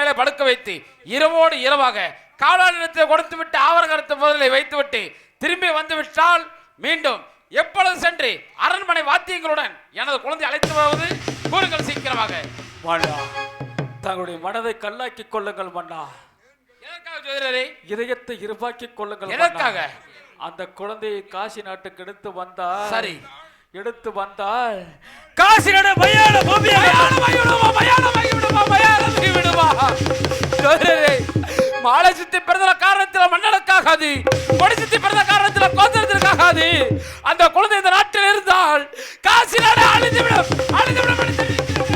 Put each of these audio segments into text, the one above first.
மேலே படுக்க வைத்து இரவோடு இரவாக காலால் நிலத்தை கொடுத்து விட்டு ஆவரகரத்து முதலை வைத்து விட்டு திரும்பி வந்து விட்டால் மீண்டும் எப்பொழுது சென்று அரண்மனை வாத்தியங்களுடன் எனது குழந்தை அழைத்து வருவது கூறுங்கள் சீக்கிரமாக மன்னா தங்களுடைய மனதை கல்லாக்கிக் கொள்ளுங்கள் மன்னா எதற்காக ஜோதிடரே இதயத்தை இருபாக்கிக் கொள்ளுங்கள். எதற்காக? அந்த குழந்தையை காசி நாட்டுக்கு எடுத்து வந்தால் சரி. எடுத்து வந்தால் காசி நாடு பையான பூமியாக மயானமாகி விடுமா, மயானமாகி விடுமா, மாலை சுத்தி பிறந்த காரணத்தில் மன்னனுக்காகாது. கொடி சுத்தி பிறந்த காரணத்தில் கோத்திரத்திற்காகாது அந்த குழந்தை இந்த நாட்டில் இருந்தால் காசி நாடு அழிந்து விடும் அழிந்து விடும் என்று தெரிவிக்கிறேன்.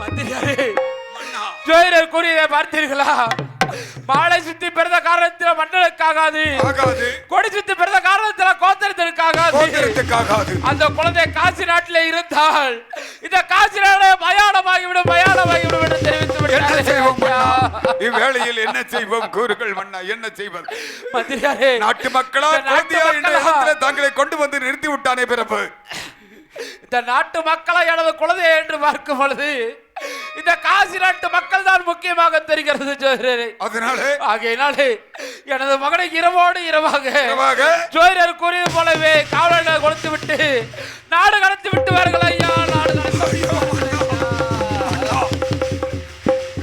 மந்திரியாரே ஜோதிடர் கூறியதை பார்த்தீர்களா? மாலை சுத்தி பிறந்த காரணத்தில் ஆகாது. கொடி சுத்தி பிறந்த காரணத்தில் கோத்திரத்திற்காகாது. அந்த குழந்தை காசி நாட்டிலே இருந்தால் இந்த காசி நாடு மயானமாகிவிடும் மயானமாகிவிடும் என்று தெரிவித்து இவ்வேளையில் என்ன செய்வோம்? கூறுகள் மன்னா என்ன செய்வது? நாட்டு மக்களா தங்களை கொண்டு வந்து நிறுத்தி விட்டானே பிறப்பு? இந்த நாட்டு மக்களை எனது குழந்தையை என்று பார்க்கும் பொழுது இந்த காசி நாட்டு மக்கள் தான் முக்கியமாக தெரிகிறது அதனால ஆகையினாலே எனது மகனை இரவோடு இரவாக ஜோதிடர் கூறியது போலவே காவலர்களை கொடுத்து விட்டு நாடு கடத்தி விட்டு வாருங்கள் ஐயா. நாடு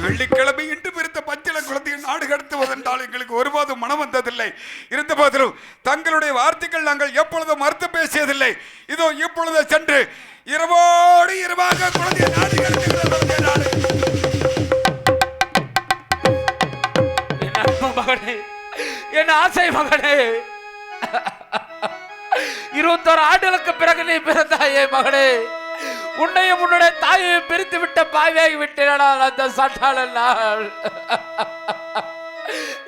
வெள்ளிக்கிழமை இன்று பிறந்த பச்சில குழந்தையை நாடு கடத்துவதென்றால் எங்களுக்கு ஒருபோதும் மனம் வந்ததில்லை. இருந்த போதிலும் தங்களுடைய வார்த்தைகள் நாங்கள் எப்பொழுதும் மறுத்து பேசியதில்லை. இதோ இப்பொழுது சென்று இரவோடு இரவாக குழந்தையை நாடு கடத்துகிற நாடு. என் மகனே என் ஆசை மகனே. இருபத்தோரு ஆண்டுகளுக்கு பிறகு நீ பிறந்தாயே மகனே. உன்னையும் உன்னுடைய தாயையும் பிரித்து விட்ட பாவியாகி விட்டேனால் அந்த சட்டாள நாள்.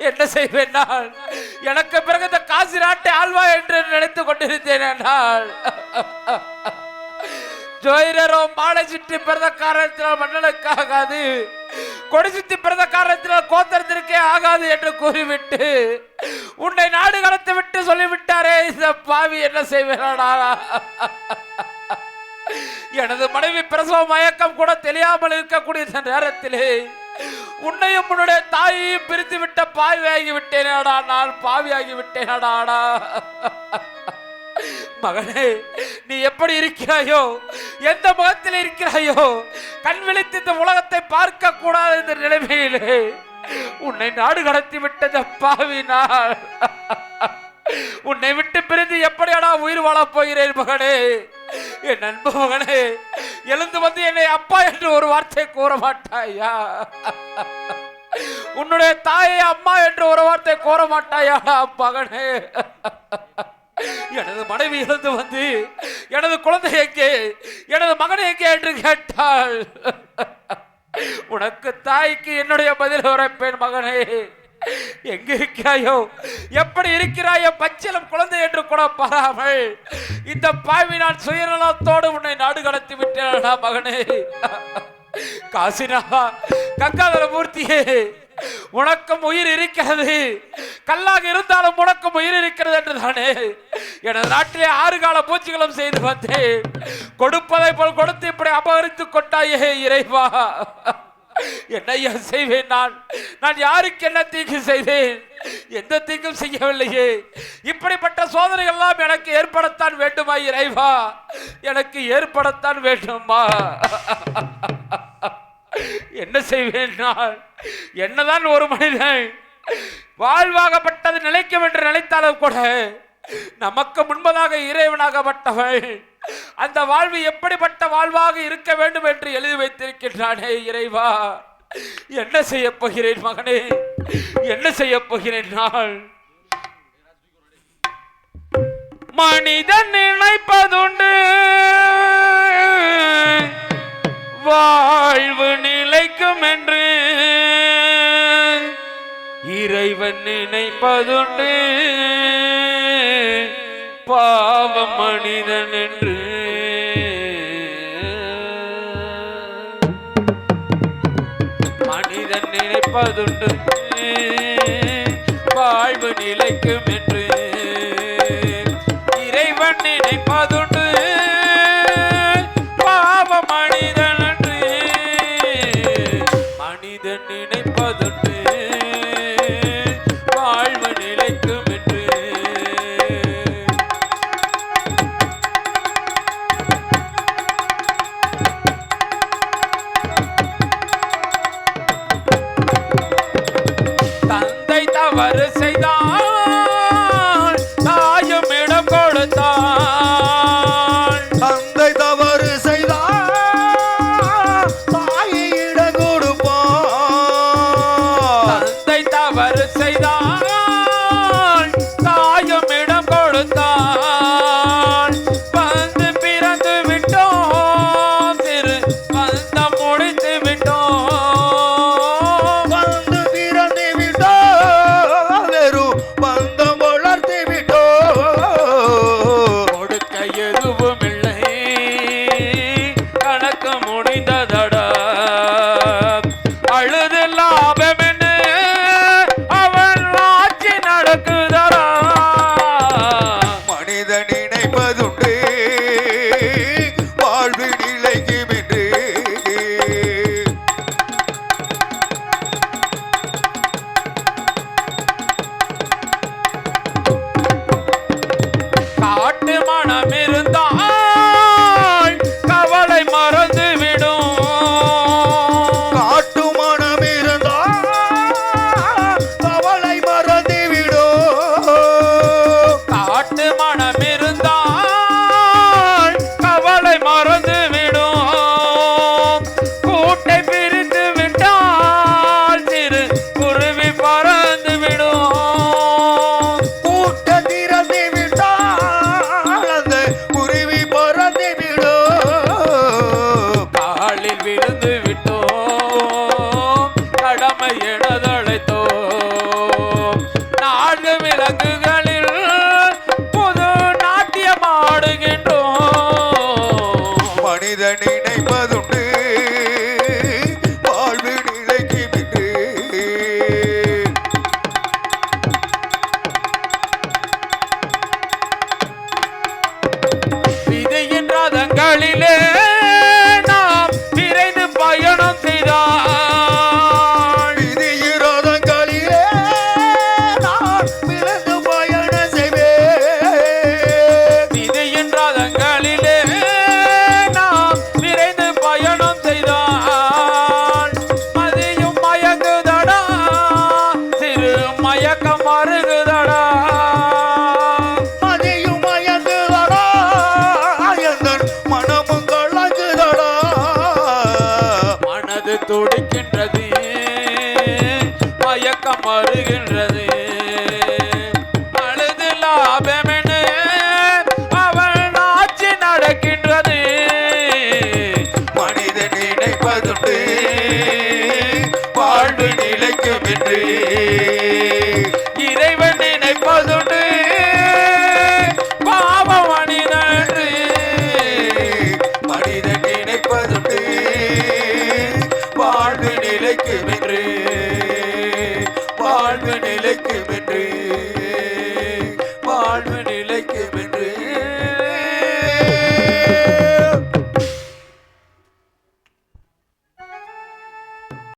என்ன செய்வேன் நான்? எனக்கு பிறகு இந்த காசி நாட்டை ஆழ்வா என்று நினைத்து கொண்டிருந்தேன் நான். ஜோதிடரோ மாலை சுற்றி பிறந்த காரணத்தினால் மன்னனுக்காகாது. கொடி சுற்றி பிறந்த காரணத்தினால் கோத்திரத்திற்கே ஆகாது என்று கூறிவிட்டு உன்னை நாடு கடத்தி விட்டு சொல்லிவிட்டாரே இந்த பாவி என்ன செய்வேனா? எனது மனைவி பிரசவ மயக்கம் கூட தெரியாமல் இருக்கக்கூடிய இந்த நேரத்திலே உன்னையும் உன்னுடைய தாயையும் பிரித்து விட்ட பாவியாகி விட்டேனாடா நான் பாவியாகி விட்டேனடாடா மகனே நீ எப்படி இருக்கிறாயோ எந்த முகத்தில் இருக்கிறாயோ கண் விழித்து இந்த உலகத்தை பார்க்க கூடாது இந்த நிலைமையிலே உன்னை நாடு கடத்தி விட்டத பாவினாள் உன்னை விட்டு பிரிந்து எப்படியாடா உயிர் வாழப் போகிறேன் மகனே? என் நண்பு மகனே எழுந்து வந்து என்னை அப்பா என்று ஒரு வார்த்தை கூற மாட்டாயா? உன்னுடைய தாயை அம்மா என்று ஒரு வார்த்தை கூற மாட்டாயா மகனே? எனது மனைவி இருந்து வந்து எனது குழந்தை எங்கே எனது மகன் எங்கே என்று கேட்டாள். உனக்கு தாய்க்கு என்னுடைய பதில் உரைப்பேன் மகனே. எங்க இருக்கிறாயோ எப்படி இருக்கிறாயோ பச்சிலம் குழந்தை என்று கூட பாராமல் இந்த பாவி நான் சுயநலத்தோடு உன்னை நாடு கடத்தி விட்டேனா மகனே. காசினா கங்காதர மூர்த்தியே உனக்கும் உயிர் இருக்கிறது. கல்லாக இருந்தாலும் உனக்கும் உயிர் இருக்கிறது என்று தானே. எனது நாட்டிலே ஆறு கால பூச்சிகளும் செய்து வந்தேன் கொடுப்பதை போல் கொடுத்து இப்படி அபகரித்து கொண்டாயே இறைவா. என்னையா செய்வேன் நான். நான் யாருக்கு என்ன தீங்கு செய்தேன்? எந்த தீங்கும் செய்யவில்லையே. இப்படிப்பட்ட சோதனைகள் எல்லாம் எனக்கு ஏற்படத்தான் வேண்டுமா இறைவா? எனக்கு ஏற்படத்தான் வேண்டுமா? என்ன செய்வேன் நான்? என்னதான் ஒரு மனிதன் வாழ்வாகப்பட்டது நிலைக்கும் என்று நினைத்தாலும் கூட நமக்கு முன்பதாக இறைவனாகப்பட்டவன் அந்த வாழ்வு எப்படிப்பட்ட வாழ்வாக இருக்க வேண்டும் என்று எழுதி வைத்திருக்கின்றானே இறைவா. என்ன செய்ய போகிறேன் மகனே? என்ன செய்ய போகிறேன் நான்? மனிதன் நினைப்பதுண்டு. வாழ்வு நிலைக்கும் என்று. இறைவன் நினைப்பதுண்டு. பாவ மனிதன் என்று. மனிதன் நினைப்பதுண்டு. வாழ்வு நிலைக்கும் என்று. இறைவன் நினைப்பதுண்டு. பாதங்களிலே நாம் விரைந்து பயணம் செய்தான் மதியும் மயங்குதடா சிறு மயக்கம் மருகுதடா மதியும் மயங்குதடா எங்கள் மனமும் கலங்குதடா. மனது துடிக்கின்றது மயக்கம் மருகின்றது